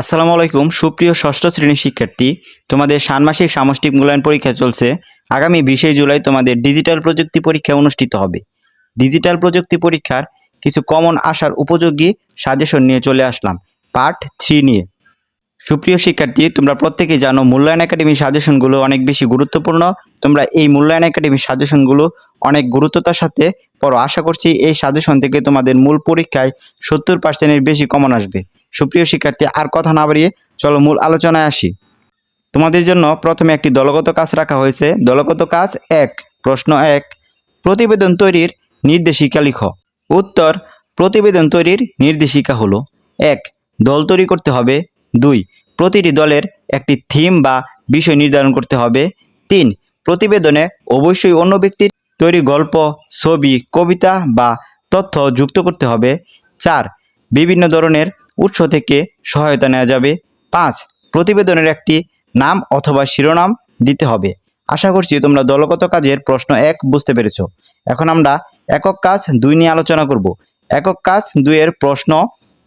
আসসালামু আলাইকুম, সুপ্রিয় ষষ্ঠ শ্রেণির শিক্ষার্থী। তোমাদের ষান্মাসিক সামষ্টিক মূল্যায়ন পরীক্ষা চলছে। আগামী বিশে জুলাই তোমাদের ডিজিটাল প্রযুক্তি পরীক্ষা অনুষ্ঠিত হবে। ডিজিটাল প্রযুক্তি পরীক্ষার কিছু কমন আসার উপযোগী সাজেশন নিয়ে চলে আসলাম, পার্ট থ্রি নিয়ে। সুপ্রিয় শিক্ষার্থী, তোমরা প্রত্যেকেই জানো মূল্যায়ন একাডেমির সাজেশনগুলো অনেক বেশি গুরুত্বপূর্ণ। তোমরা এই মূল্যায়ন একাডেমির সাজেশনগুলো অনেক গুরুত্বতার সাথে পড়ো। আশা করছি এই সাজেশন থেকে তোমাদের মূল পরীক্ষায় সত্তর পার্সেন্টের বেশি কমন আসবে। সুপ্রিয় শিক্ষার্থী, আর কথা না বাড়িয়ে চলো মূল আলোচনায় আসি। তোমাদের জন্য প্রথমে একটি দলগত কাজ রাখা হয়েছে। দলগত কাজ এক, প্রশ্ন এক, প্রতিবেদন তৈরির নির্দেশিকা লিখো। উত্তর, প্রতিবেদন তৈরির নির্দেশিকা হলো, এক, দল তৈরি করতে হবে। দুই, প্রতিটি দলের একটি থিম বা বিষয় নির্ধারণ করতে হবে। তিন, প্রতিবেদনে অবশ্যই অন্য ব্যক্তির তৈরি গল্প, ছবি, কবিতা বা তথ্য যুক্ত করতে হবে। চার বিভিন্ন ধরনের উৎস থেকে সহায়তা নেওয়া যাবে। পাঁচ, প্রতিবেদনের একটি নাম অথবা শিরোনাম দিতে হবে। আশা করছি তোমরা দলগত কাজের প্রশ্ন এক বুঝতে পেরেছ। এখন আমরা একক কাজ দুই নিয়ে আলোচনা করব। একক কাজ দুইয়ের প্রশ্ন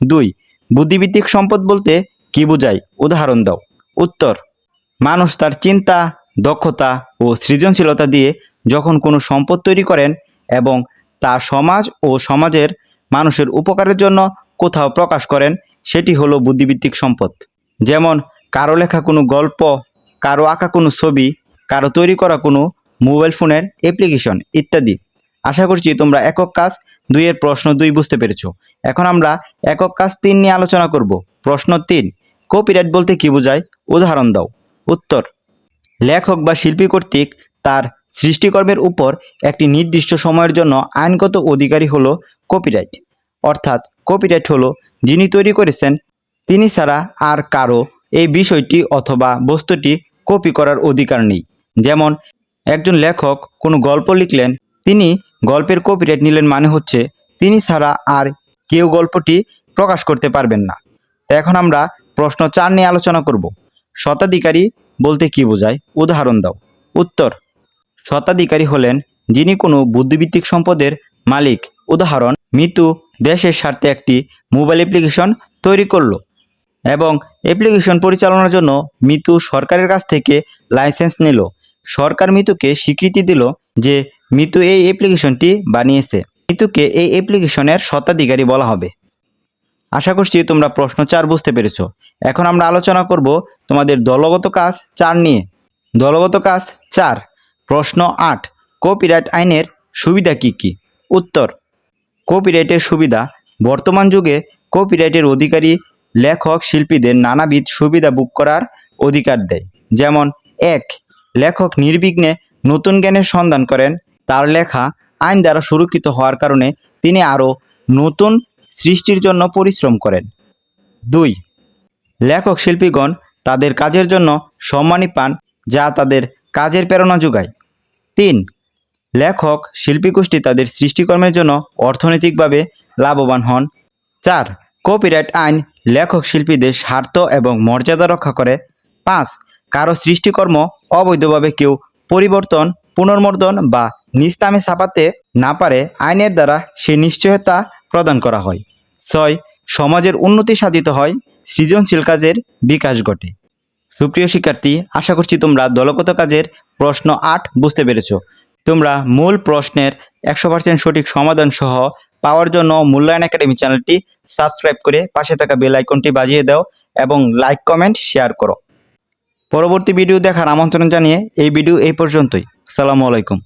দুই বুদ্ধিভিত্তিক সম্পদ বলতে কি বোঝায়? উদাহরণ দাও। উত্তর, মানুষ তার চিন্তা, দক্ষতা ও সৃজনশীলতা দিয়ে যখন কোনো সম্পদ তৈরি করেন এবং তা সমাজ ও সমাজের মানুষের উপকারের জন্য কোথাও প্রকাশ করেন, সেটি হলো বুদ্ধিভিত্তিক সম্পদ। যেমন, কারও লেখা কোনো গল্প, কারও আঁকা কোনো ছবি, কারও তৈরি করা কোনো মোবাইল ফোনের অ্যাপ্লিকেশন ইত্যাদি। আশা করছি তোমরা একক কাজ দুইয়ের প্রশ্ন দুই বুঝতে পেরেছ। এখন আমরা একক কাজ তিন নিয়ে আলোচনা করব। প্রশ্ন তিন কপিরাইট বলতে কি বোঝায়? উদাহরণ দাও। উত্তর, লেখক বা শিল্পী কর্তৃক তার সৃষ্টিকর্মের উপর একটি নির্দিষ্ট সময়ের জন্য আইনগত অধিকারী হলো কপিরাইট অর্থাৎ কপিরাইট হলো যিনি তৈরি করেছেন, তিনি ছাড়া আর কারও এই বিষয়টি অথবা বস্তুটি কপি করার অধিকার নেই। যেমন, একজন লেখক কোনো গল্প লিখলেন, তিনি গল্পের কপিরাইট নিলেন মানে হচ্ছে তিনি ছাড়া আর কেউ গল্পটি প্রকাশ করতে পারবেন না। এখন আমরা প্রশ্ন চার নিয়ে আলোচনা করব। শতাধিকারী বলতে কি বোঝায়? উদাহরণ দাও। উত্তর, শতাধিকারী হলেন যিনি কোনো বুদ্ধিভিত্তিক সম্পদের মালিক। উদাহরণ মিতু দেশের স্বার্থে একটি মোবাইল অ্যাপ্লিকেশন তৈরি করল এবং অ্যাপ্লিকেশন পরিচালনার জন্য মিতু সরকারের কাছ থেকে লাইসেন্স নিল। সরকার মিতুকে স্বীকৃতি দিল যে মিতু এই অ্যাপ্লিকেশনটি বানিয়েছে। মিতুকে এই অ্যাপ্লিকেশনের স্বত্বাধিকারী বলা হবে। আশা করছি তোমরা প্রশ্ন চার বুঝতে পেরেছ। এখন আমরা আলোচনা করব তোমাদের দলগত কাজ চার নিয়ে। দলগত কাজ চার। প্রশ্ন আট কপিরাইট আইনের সুবিধা কি কি? উত্তর কপিরাইটের সুবিধা। বর্তমান যুগে কপিরাইটের অধিকারী, লেখক, শিল্পীদের নানাবিধ সুবিধা বুক করার অধিকার দেয়। যেমন, এক, লেখক নির্বিঘ্নে নতুন জ্ঞানের সন্ধান করেন। তার লেখা আইন দ্বারা সুরক্ষিত হওয়ার কারণে তিনি আরও নতুন সৃষ্টির জন্য পরিশ্রম করেন। দুই, লেখক শিল্পীগণ তাদের কাজের জন্য সম্মানী পান যা তাদের কাজের প্রেরণা যোগায়। তিন লেখক শিল্পী গোষ্ঠী তাদের সৃষ্টিকর্মের জন্য অর্থনৈতিকভাবে লাভবান হন। চার, কপিরাইট আইন লেখক শিল্পীদের স্বার্থ এবং মর্যাদা রক্ষা করে। পাঁচ, কারও সৃষ্টিকর্ম অবৈধভাবে কেউ পরিবর্তন, পুনর্মর্দন বা নিস্তামে ছাপাতে না পারে, আইনের দ্বারা সে নিশ্চয়তা প্রদান করা হয়। ছয়, সমাজের উন্নতি সাধিত হয়, সৃজনশীল কাজের বিকাশ ঘটে। সুপ্রিয় শিক্ষার্থী, আশা করছি তোমরা দলগত কাজের প্রশ্ন আট বুঝতে পেরেছ। তোমরা মূল প্রশ্নের একশো পার্সেন্ট সঠিক সমাধান সহ পাওয়ার জন্য মূল্যায়ন একাডেমি চ্যানেলটি সাবস্ক্রাইব করে পাশে থাকা বেল আইকনটি বাজিয়ে দাও এবং লাইক, কমেন্ট, শেয়ার করো। পরবর্তী ভিডিও দেখার আমন্ত্রণ জানিয়ে এই ভিডিও এই পর্যন্তই। সালামু আলাইকুম।